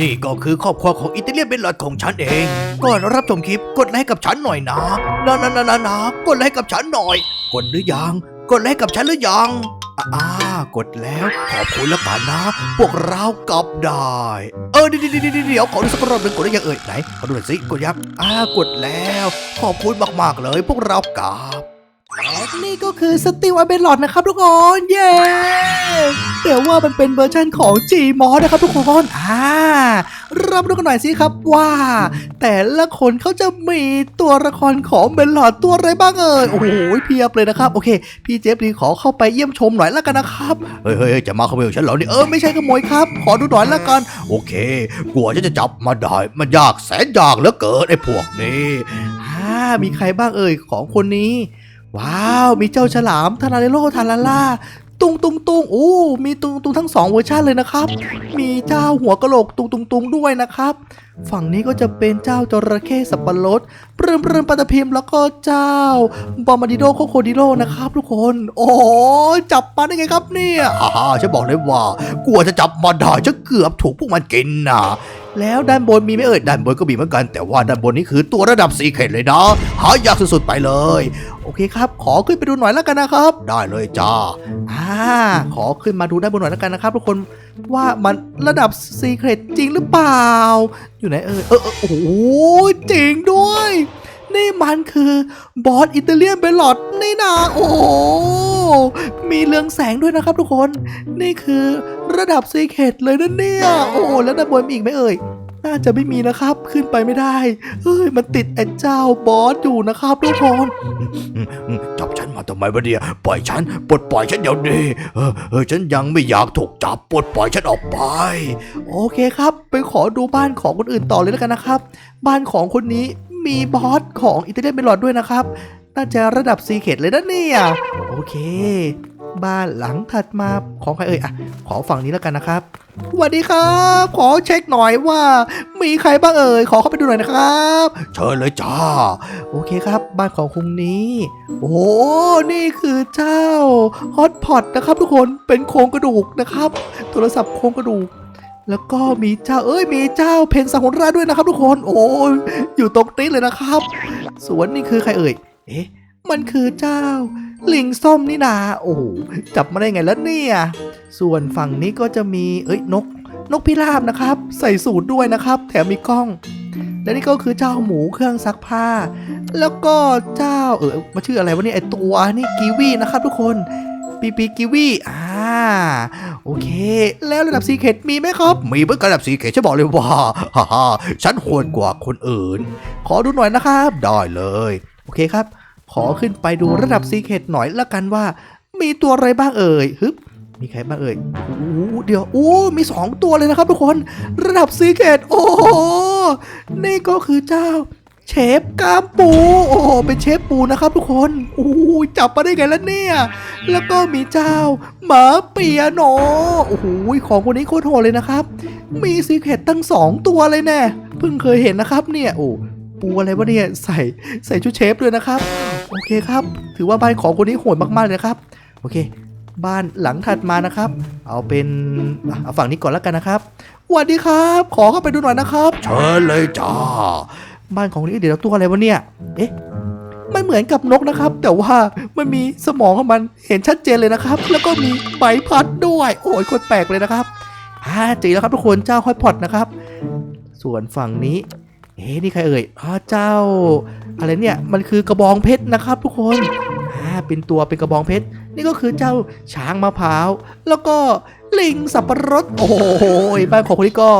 นี่ก็คือครอบครัวของอิตาเลียนเป็นหลอดของฉันเอง ก่อนรับชมคลิปกดไลค์กับฉันหน่อยนะนะนะนะนะนะกดไลค์กับฉันหน่อย กดหรือยัง กดไลค์กับฉันหรือยังอ่ากดแล้ว ขอบคุณแล้วกันนะ พวกเรากลับได้ เออเดี๋ยวเดี๋ยวเดี๋ยวเดี๋ยวขอดูสักรอบหนึ่งกดได้ยังเอ่ยไหนขอดูหน่อยสิกดยังอ่ากดแล้ว ขอบคุณมากๆเลย พวกเรากลับและนี่ก็คือสติวอเบนหลอดนะครับทุกคน เย้ แต่ว่ามันเป็นเวอร์ชันของ G m o d นะครับทุกคนอ่ารามาดูกันหน่อยสิครับว่า แต่ละคนเขาจะมีตัวละครของเบนหลอดตัวอะไรบ้างเอ่ยโอ้โหเพียบเลยนะครับโอเค พี่เจฟรีขอเข้าไปเยี่ยมชมหน่อยละกันนะครับเฮ้ยเฮ้ยจะมาขโมยฉันเหรอเนี่ยเออไม่ใช่ขโมยครับ ขอดูหน่อยละกัน โอเคกลัวฉันจะจับมาได้มันยากแสนยากเหลือเกินไอ้พวกนี้อ่ามีใครบ้างเอ่ยของคนนี้ว้าว มีเจ้าฉลามทาราเรโลทาราล่า ตุงตุงตุงโอ้ มีตุงตุงทั้งสองเวอร์ชันเลยนะครับ มีเจ้าหัวกะโหลกตุงตุงตุงด้วยนะครับ ฝั่งนี้ก็จะเป็นเจ้าจระเข้สับปะรดเปริมเปริมปลาตะเพียมแล้วก็เจ้า บอมบาดิโดโคโคดิโลนะครับทุกคน โอ้จับมาได้ไงครับเนี่ยฮ่าฉันบอกเลยว่ากลัวจะจับมาได้จะเกือบถูกพวกมันกินนะแล้วด้านบนมีไหม่เอ่ยด้านบนก็มีเหมือนกัน แต่ว่าด้านบนนี้คือตัวระดับสีเขตเลยนะหายากสุดๆไปเลย เคครับ ขอขึ้นไปดูหน่อยแล้วกันนะครับ ได้เลยจ้าอ่าขอขึ้นมาดูด้านบนหน่อยแล้วกันนะครับ ทุกคนว่ามันระดับซีเครตจริงหรือเปล่า อยู่ไหนเออเออโอ้โหจริงด้วย นี่มันคือบอสอิตาเลียนเบลลอดนี่นาโอ้มีเรืองแสงด้วยนะครับทุกคน นี่คือระดับซีเครตเลยนะเนี่ย โอ้แล้วด้านบนมีอีกไหมเอ่ย น่าจะไม่มีนะครับ ขึ้นไปไม่ได้ เฮ้ย มันติดไอ้เจ้าบอสอยู่นะครับทุกคนจับฉันมาทำไมวะเนี่ยปล่อยฉัน ปลดปล่อยฉันเดี๋ยวนี้เออเออฉันยังไม่อยากถูกจับ ปลดปล่อยฉันออกไป โอเคครับ ไปขอดูบ้านของคนอื่นต่อเลยแล้วกันนะครับ บ้านของคนนี้มีบอสของอิตาเลียนเบลลอดด้วยนะครับ น่าจะระดับซีเคดเลยนะเนี่ย โอเค บ้านหลังถัดมาของใครเอ่ยอะขอฝั่งนี้แล้วกันนะครับสวัสดีครับ ขอเช็คหน่อยว่า มีใครบ้างเอ่ยขอเข้าไปดูหน่อยนะครับเชิญเลยจ้าโอเคครับ บ้านของคุณนี้ โอ้นี่คือเจ้าฮอตพอตนะครับทุกคนเป็นโครงกระดูกนะครับ โทรศัพท์โครงกระดูกแล้วก็มีเจ้าเอ้ยมีเจ้าเพนสังหราด้วยนะครับ ทุกคน โอ้ยอยู่ตรงนี้เลยนะครับ สวนนี่คือใครเอ่ย เอ๊ะ มันคือเจ้า ลิงส้มนี่นาโอ้โหจับมาได้ไงแล้วเนี่ย ส่วนฝั่งนี้ก็จะมีเอ้ยนก นกพิราบนะครับ ใส่สูตรด้วยนะครับ แถมมีกล้อง และนี่ก็คือเจ้าหมูเครื่องซักผ้า แล้วก็เจ้าเออมาชื่ออะไรวะเนี่ยไอตัวนี่กีวีนะครับทุกคนปีปีกีวีอ่าโอเค แล้วระดับซีเคทมีไหมครับ มีเหมือนระดับซีเคทฉันบอกเลยว่าฮ่าฮ่าฉันโหดกว่าคนอื่น ขอดูหน่อยนะครับ ได้เลย โอเคครับ ขอขึ้นไปดูระดับซีเคทหน่อยละกันว่า มีตัวอะไรบ้างเอ่ยฮึบมีใครบ้างเอ่ยโอ้เดี๋ยว โอ้ มีสองตัวเลยนะครับทุกคน ระดับซีเคทโอ้โห นี่ก็คือเจ้า เชฟกามปู โอ้โห เป็นเชฟปูนะครับทุกคน โอ้จับมาได้ไงแล้วเนี่ย แล้วก็มีเจ้า หมาเปียโน โอ้โห ของคนนี้โคตรโหดเลยนะครับ มีซีเคทตั้งสองตัวเลยแน่ เพิ่งเคยเห็นนะครับเนี่ย โอ้ ปูอะไรวะเนี่ยใส่ใส่ชุดเชฟด้วยนะครับ โอเคครับ ถือว่าบ้านของคนนี้โหดมากๆเลยนะครับ โอเค บ้านหลังถัดมานะครับ เอาเป็นอะเอาฝั่งนี้ก่อนแล้วกันนะครับสวัสดีครับ ขอเข้าไปดูหน่อยนะครับ เชิญเลยจ้าบ้านของนี้เดี๋ยวตัวอะไรวะเนี่ย เอ๊ะมันเหมือนกับนกนะครับ แต่ว่ามันมีสมองของมันเห็นชัดเจนเลยนะครับ แล้วก็มีใบพัดด้วย โอ้ยโคนแปลกเลยนะครับอ่าเจีแล้วครับทุกคนเจ้าฮอยพอตนะครับ ส่วนฝั่งนี้ เอ๊ะนี่ใครเอ่ยอ๋อเจ้า อะไรเนี่ยมันคือกระบองเพชรนะครับ ทุกคนอ่าเป็นตัวเป็นกระบองเพชรนี่ก็คือเจ้าช้างมะพร้าว แล้วก็ลิงสับปะรดโอ้โหบ้านของคนนี้ก็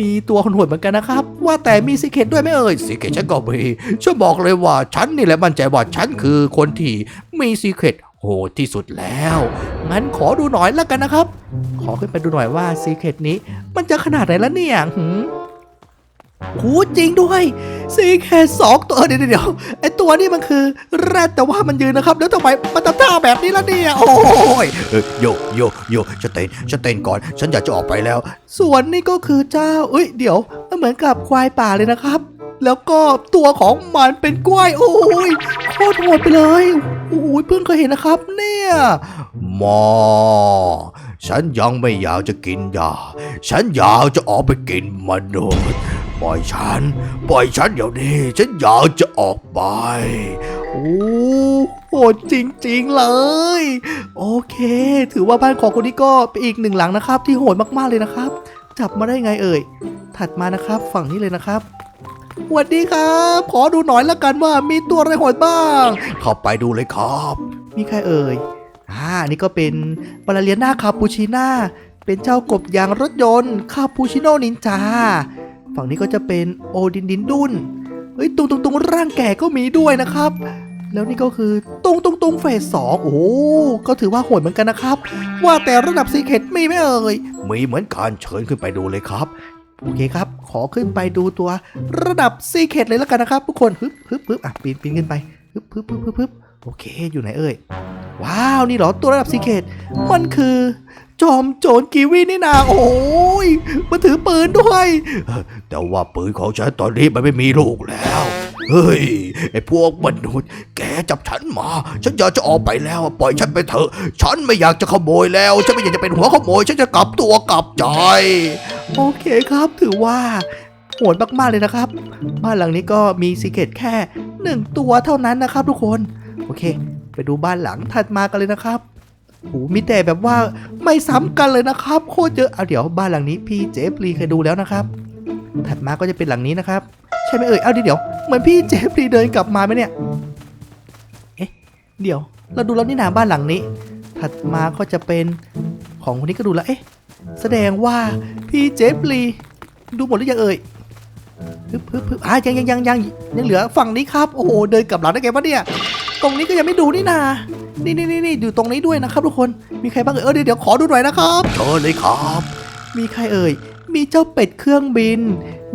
มีตัวคนหวดเหมือนกันนะครับ ว่าแต่มีซีเคตด้วยไหมเอ่ยซีเคตฉันก็มีช่วยบอกเลยว่าฉันนี่แหละมั่นใจว่าฉันคือคนที่มีซีเคตโหดที่สุดแล้ว งั้นขอดูหน่อยแล้วกันนะครับ ขอขึ้นไปดูหน่อยว่าซีเคตนี้ มันจะขนาดไหนแล้วเนี่ยหืม หจริงด้วยซีแค่สองตัวเดี๋ยวเดี๋ยวไอตัวนี้มันคือแรดแต่ว่ามันยืนนะครับ แล้วทำไมมันทำท่าแบบนี้ล่ะเนี่ยโอ้ยโยโยโยฉันเต้นฉันเต้นก่อน ฉันอยากจะออกไปแล้ว ส่วนนี่ก็คือเจ้าเอ้ยเดี๋ยวมันเหมือนกับควายป่าเลยนะครับ แล้วก็ตัวของมันเป็นกล้วยโอ้ยโคตรโหดไปเลยโอ้ยเพิ่งเคยเห็นนะครับ เนี่ยหมอฉันยังไม่อยากจะกินยา ฉันอยากจะออกไปกินมนุษย์ ล่อยฉัน ปล่อยฉันเดี๋ยวนี้ ฉันอยากจะออกไป โอ้โหดจริงๆเลย โอเค ถือว่าบ้านของคนนี้ก็เป็นอีกหนึ่งหลังนะครับ ที่โหดมากๆเลยนะครับ จับมาได้ไงเอ่ย ถัดมานะครับ ฝั่งนี้เลยนะครับสวัสดีครับ ขอดูหน่อยละกันว่ามีตัวอะไรโหดบ้าง เข้าไปดูเลยครับ มีใครเอ่ย อ่าอันนี่ก็เป็นบาลาเลียนาคาปูชิน่า เป็นเจ้ากบยางรถยนต์คาปูชิโน่นินจา ฝั่งนี้ก็จะเป็นโอดินดินดุนเฮ้ยตุงตุงตุงร่างแก่ก็มีด้วยนะครับ แล้วนี่ก็คือตุงตุงตุงเฟสสองโอ้ก็ถือว่าโหดเหมือนกันนะครับ ว่าแต่ระดับซีเคทมีไหมเอ่ยมีเหมือนกันเชิญขึ้นไปดูเลยครับโอเคครับ ขอขึ้นไปดูตัวระดับซีเคทเลยแล้วกันนะครับ ทุกคนฮึบฮึบฮึบอะปีนปีนขึ้นไปฮึบฮึบฮึบฮึบฮึบ โอเคอยู่ไหนเอ่ย ว้าว นี่เหรอ ตัวระดับซีเคทมันคือ จอมโจรกีวีนี่นาโอ้ยมาถือปืนด้วย แต่ว่าปืนของฉันตอนนี้มันไม่มีลูกแล้ว เฮ้ย ไอ้พวกมนุษย์ แกจับฉันมา ฉันอยากจะออกไปแล้ว ปล่อยฉันไปเถอะ ฉันไม่อยากจะขโมยแล้ว ฉันไม่อยากจะเป็นหัวขโมย ฉันจะกลับตัวกลับใจ โอเคครับ ถือว่าโหดมากๆเลยนะครับ บ้านหลังนี้ก็มีซีเคทแค่หนึ่งตัวเท่านั้นนะครับทุกคน โอเค ไปดูบ้านหลังถัดมากันเลยนะครับโหมีแต่แบบว่าไม่ซ้ำกันเลยนะครับ โคตรเยอะเอาเดี๋ยวบ้านหลังนี้พี่เจฟรีเคยดูแล้วนะครับ ถัดมาก็จะเป็นหลังนี้นะครับ ใช่ไหมเอ่ยเอาเดี๋ยวเดี๋ยวเหมือนพี่เจฟรีเดินกลับมาไหมเนี่ยเอ๊ะเดี๋ยว เราดูแล้วนี่นาบ้านหลังนี้ ถัดมาก็จะเป็นของคนนี้ก็ดูแล้วเอ๊ะแสดงว่าพี่เจฟรีดูหมดหรือยังเอ่ยฮึบฮึบฮึบอะยังยังยังยังยังเหลือฝั่งนี้ครับ โอ้โห เดินกลับหลังได้ไงวะเนี่ย ตรงนี้ก็ยังไม่ดูนี่นานี่นี่นี่นี่อยู่ตรงนี้ด้วยนะครับทุกคน มีใครบ้างเอ่ยเออเดี๋ยวเดี๋ยวขอดูหน่อยนะครับเชิญเลยครับ มีใครเอ่ย มีเจ้าเป็ดเครื่องบิน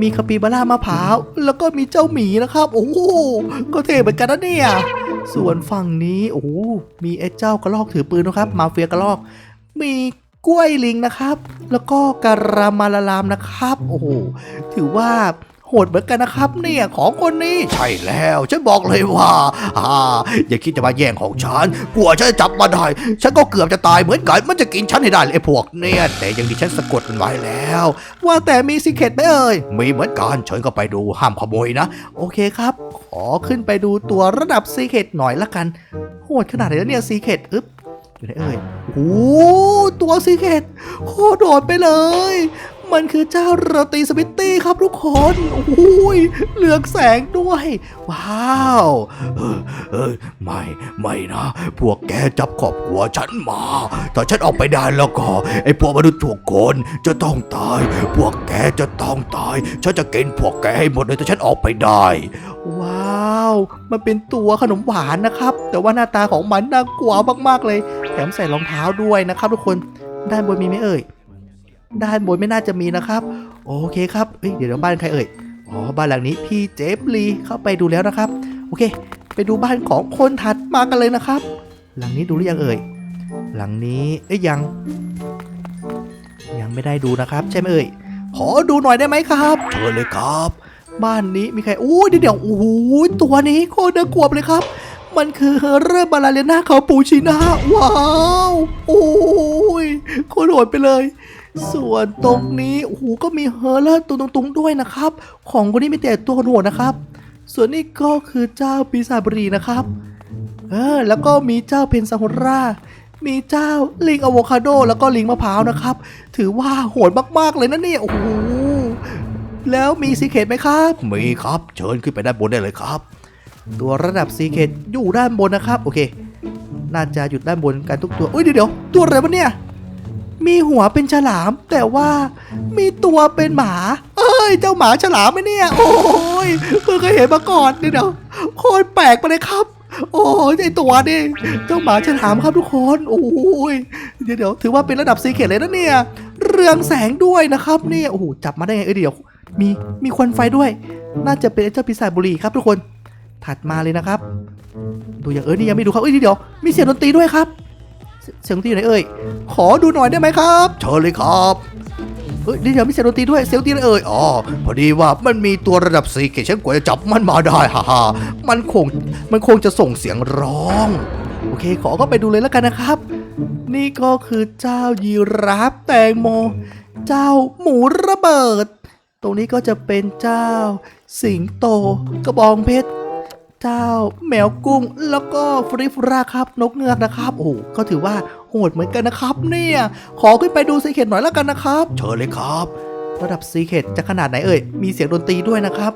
มีคาปิบาร่ามะพร้าว แล้วก็มีเจ้าหมีนะครับ โอ้โห ก็เท่เหมือนกันนะเนี่ย ส่วนฝั่งนี้โอ้โหมีไอ้เจ้ากระลอกถือปืนนะครับ มาเฟียกระลอก มีกล้วยลิงนะครับ แล้วก็การามาลาลามนะครับ โอ้โห ถือว่า โหดเหมือนกันนะครับ เนี่ยของคนนี้ใช่แล้วฉันบอกเลยว่าอ่าอย่าคิดจะมาแย่งของฉันกลัวฉันจับมาได้ ฉันก็เกือบจะตายเหมือนกันมันจะกินฉันให้ได้เลยไอ้พวกเนี่ยแต่ยังดีฉันสะกดมันไว้แล้ว ว่าแต่มีซีเคตไหมเอ่ยมีเหมือนกันเชิญเข้าไปดูห้ามขโมยนะ โอเคครับ ขอขึ้นไปดูตัวระดับซีเคตหน่อยละกันโหดขนาดไหนแล้วเนี่ยซีเคตอึ๊บอยู่ไหนเอ่ยโอ้ตัวซีเคตโคตรโดดไปเลย มันคือเจ้าโรตีสปิตตี้ครับทุกคนโอ้ยเหลืองแสงด้วย ว้าวเออเออไม่ไม่นะ พวกแกจับขอบหัวฉันมา ถ้าฉันออกไปได้แล้วก็ไอ้พวกมนุษย์ทุกคนจะต้องตาย พวกแกจะต้องตาย ฉันจะกินพวกแกให้หมดเลยถ้าฉันออกไปได้ ว้าว มันเป็นตัวขนมหวานนะครับ แต่ว่าหน้าตาของมันน่ากลัวมากๆเลย แถมใส่รองเท้าด้วยนะครับทุกคน ด้านบนมีไหมเอ่ย ด้านบนไม่น่าจะมีนะครับ โอเคครับเอ้ยเดี๋ยวเดี๋ยวบ้านใครเอ่ยอ๋อบ้านหลังนี้พี่เจฟลีเข้าไปดูแล้วนะครับ โอเค ไปดูบ้านของคนถัดมากันเลยนะครับ หลังนี้ดูหรือยังเอ่ยหลังนี้เอ้ยยัง ยังไม่ได้ดูนะครับ ใช่ไหมเอ่ยขอดูหน่อยได้ไหมครับเชิญเลยครับ บ้านนี้มีใครโอ้ยเดี๋ยวเดี๋ยวโอ้โหตัวนี้โคตรน่ากลัวเลยครับ มันคือเฮอร์เรอร์บาลาเลน่าคาปูชิน่าว้าว โอ้ยโคตรโหดไปเลย ส่วนตรงนี้โอ้โหก็มีเฮอร์เรอร์ตัวตรงๆด้วยนะครับ ของคนนี้มีแต่ตัวโหดนะครับ ส่วนนี้ก็คือเจ้าปีศาจบุรีนะครับ เออแล้วก็มีเจ้าเพนซาโฮรามีเจ้าลิงอะโวคาโด แล้วก็ลิงมะพร้าวนะครับ ถือว่าโหดมากๆเลยนะเนี่ยโอ้โหแล้วมีซีเคตไหมครับ มีครับเชิญขึ้นไปด้านบนได้เลยครับ ตัวระดับซีเคตอยู่ด้านบนนะครับ โอเค น่าจะอยู่ด้านบนกันทุกตัวอุ้ยเดี๋ยวเดี๋ยวตัวอะไรวะเนี่ย มีหัวเป็นฉลาม แต่ว่ามีตัวเป็นหมา เอ้ย เจ้าหมาฉลามไหมเนี่ย โอ้ยเพิ่งเคยเห็นมาก่อนเดี๋ยวเดี๋ยวโคตรแปลกไปเลยครับ โอ้ยไอตัวนี่เจ้าหมาฉลามครับทุกคนโอ้ยเดี๋ยวเดี๋ยวถือว่าเป็นระดับซีเคตเลยนะเนี่ย เรืองแสงด้วยนะครับเนี่ยโอ้โหจับมาได้ไงเอ้ยเดี๋ยวมีมีควันไฟด้วย น่าจะเป็นไอเจ้าปีศาจบุรีครับทุกคนถัดมาเลยนะครับ ดูอย่างเอ้ยนี่ยังไม่ดูครับเอ้ยเดี๋ยวมีเสียงดนตรีด้วยครับ เสียงดนตรีไหนเอ่ย ขอดูหน่อยได้ไหมครับเชิญเลยครับเฮ้ยเดี๋ยวมีเสียงดนตรีด้วยเสียงดนตรีอะไรเอ่ยอ๋อพอดีว่ามันมีตัวระดับสีเกตฉันกว่าจะจับมันมาได้ฮ่าฮ่ามันคงมันคงจะส่งเสียงร้อง โอเค ขอก็ไปดูเลยแล้วกันนะครับ นี่ก็คือเจ้ายีราฟแตงโม เจ้าหมูระเบิด ตรงนี้ก็จะเป็นเจ้า สิงโต กระบองเพชร เจ้าแมวกุ้งแล้วก็ฟริฟราครับนกเงือกนะครับโอ้โหก็ถือว่าโหดเหมือนกันนะครับ เนี่ย ขอขึ้นไปดูซีเคทหน่อยแล้วกันนะครับ เชิญเลยครับ ระดับซีเคทจะขนาดไหนเอ่ยมีเสียงดนตรีด้วยนะครับ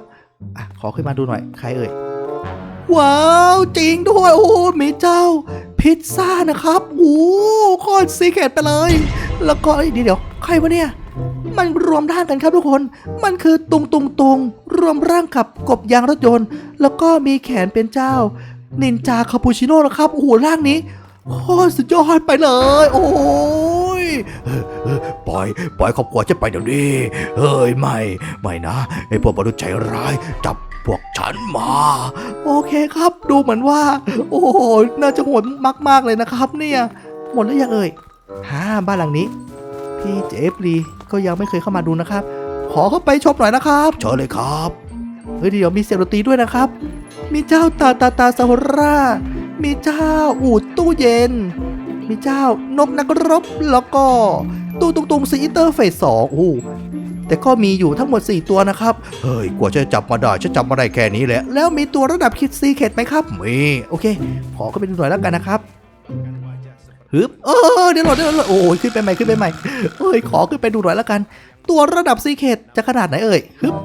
อะขอขึ้นมาดูหน่อยใครเอ่ยว้าวจริงด้วยโอ้โหมีเจ้า พิซซ่านะครับโอ้โหโคตรซีเคทไปเลย แล้วก็เอ้ยเดี๋ยวเดี๋ยวใครวะเนี่ย มันรวมร่างกันครับทุกคน มันคือตุงตุงตุงรวมร่างกับกบยางรถยนต์ แล้วก็มีแขนเป็นเจ้า นินจาคาปูชิโน่นะครับ โอ้โหร่างนี้โคตรสุดยอดไปเลย โอ้ยเออเออปล่อย ปล่อยครอบครัวจะไปเดี๋ยวนี้เฮ้ยไม่ ไม่นะไอ้พวกมนุษย์ใจร้ายจับพวกฉันมา โอเคครับ ดูเหมือนว่า โอ้โหน่าจะโหดมากๆเลยนะครับ เนี่ย หมดแล้วยังเอ่ยฮ่าบ้านหลังนี้ พี่เจฟรีก็ยังไม่เคยเข้ามาดูนะครับ ขอเข้าไปชมหน่อยนะครับเชิญเลยครับเฮ้ยเดี๋ยวมีเสียงดนตรีด้วยนะครับ มีเจ้าตาตาตาซาฮรามีเจ้าอูดตู้เย็น มีเจ้านกนักรบแล้วก็ตู้ตุงตุงซีอิเตอร์เฟสสองอู้แต่ก็มีอยู่ทั้งหมด 4 ตัวนะครับ เฮ้ย กว่าจะจับมาได้ฉันจับมาได้แค่นี้แหละ แล้วมีตัวระดับคิดซีเคทไหมครับ มี โอเค ขอเข้าไปดูหน่อยแล้วกันนะครับ ฮึบเออเดี๋ยวหลดเดี๋ยวหลดโอ้ยขึ้นไปใหม่ขึ้นไปใหม่เอ้ยขอขึ้นไปดูหน่อยแล้วกัน ตัวระดับซีเคทจะขนาดไหนเอ่ยฮึบ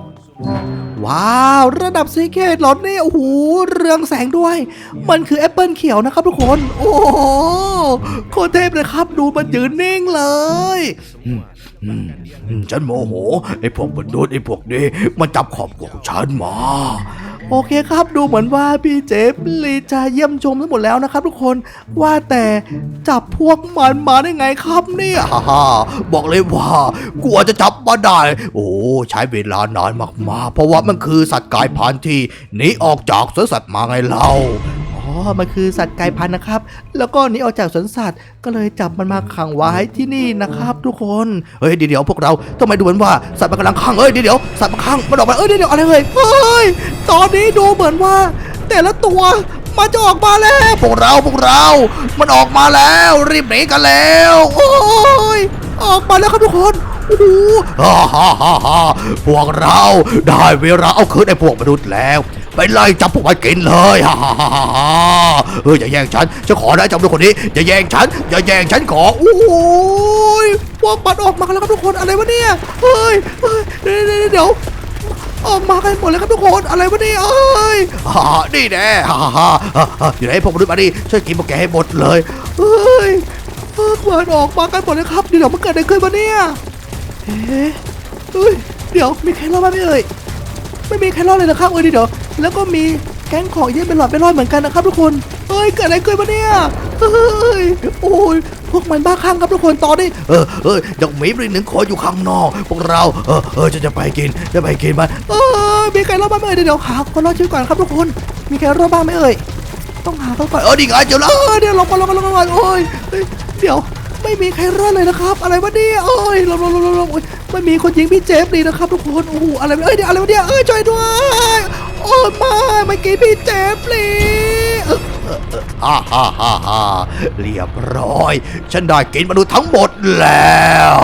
ว้าว ระดับซีเคทหลอดนี่โอ้โหเรืองแสงด้วย มันคือแอปเปิลเขียวนะครับทุกคน โอ้โหโคตรเทพเลยครับดูมันยืนนิ่งเลยฉันโมโหไอ้พวกมนุษย์ไอ้พวกนี้มันจับขอบของฉันมา โอเคครับดูเหมือนว่าพี่เจฟลีจะเยี่ยมชมทั้งหมดแล้วนะครับ ทุกคนว่าแต่จับพวกมันมาได้ไงครับเนี่ยฮ่าบอกเลยว่ากลัวจะจับมาได้ โอ้ใช้เวลานานมากๆ เพราะว่ามันคือสัตว์กายพันธุ์ที่หนีออกจากสวนสัตว์มาไงเล่า มันคือสัตว์กายพันธุ์นะครับ แล้วก็หนีออกจากสวนสัตว์ ก็เลยจับมันมาขังไว้ที่นี่นะครับ ทุกคน เฮ้ยเดี๋ยวเดี๋ยวพวกเราต้องไปดูเหมือนว่าสัตว์มันกำลังขังเอ้ยเดี๋ยวเดี๋ยวสัตว์มันขังมันออกมาเอ้ยเดี๋ยวเดี๋ยวอะไรเฮ้ยเฮ้ยตอนนี้ดูเหมือนว่า แต่ละตัวมันจะออกมาแล้วพวกเราพวกเรา มันออกมาแล้วรีบหนีกันแล้วโอ้ยออกมาแล้วครับทุกคนโอ้โหฮ่าฮ่าฮ่าฮ่าพวกเราได้เวลาเอาคืนไอ้พวกมนุษย์แล้ว ไปไล่จับพวกมันกินเลยฮ่าฮ่าฮ่าฮ่าฮ่าเฮ้ยอย่าแย่งฉันฉันขอนะจับลูกคนนี้อย่าแย่งฉันอย่าแย่งฉันขอโอ้ยพวกมันออกมาแล้วครับทุกคนอะไรวะเนี่ยเฮ้ยเฮ้ยเดี๋ยวเดี๋ยวออกมากันหมดเลยครับทุกคนอะไรวะเนี่ยเอ้ยฮ่านี่แน่ฮ่าฮ่าฮ่าฮ่าอยู่ไหนพวกมนุษย์มาดิช่วยกินพวกแกให้หมดเลยเฮ้ยเออเปิดออกมากันหมดเลยครับเดี๋ยวมันเกิดอะไรขึ้นวะเนี่ยเอ๊ะเฮ้ยเดี๋ยวมีใครรอดบ้างไหมเอ่ยไม่มีใครรอดเลยนะครับเออเดี๋ยว แล้วก็มีแก๊งของเย็นเป็นหลอดเป็นร้อดเหมือนกันนะครับทุกคนเฮ้ยเกิดอะไรขึ้นวะเนี่ยเฮ้ยโอ้ยพวกมันบ้าคลั่งครับทุกคนตอนนี้เออเออยังมีปริหนึ่งขออยู่ข้างนอก พวกเราเออเออจะจะไปกินจะไปกินมันเออมีใครรอดบ้างไหมเอ่ยเดี๋ยวหาคนรอดชื่อก่อนครับทุกคน มีใครรอดบ้างไหมเอ่ยต้องหาเขาก่อนเออดีไงเดี๋ยวแล้วเดี๋ยวลงมาลงมาลงมาโอ้ยเฮ้ยเดี๋ยวไม่มีใครรอดเลยนะครับ อะไรวะเนี่ยโอ้ยลงลงลงลงลงโอ้ยไม่มีคนยิงพี่เจฟดีนะครับทุกคนโอ้โหอะไรเอ้ยเดี๋ยวอะไรวะเนี่ยเอ้ยช่วยด้วย โอ้ยไม่เมื่อกี้พี่เจ็บเลยฮ่าฮ่าฮ่าฮ่าเรียบร้อย ฉันได้กินมนุษย์ทั้งหมดแล้ว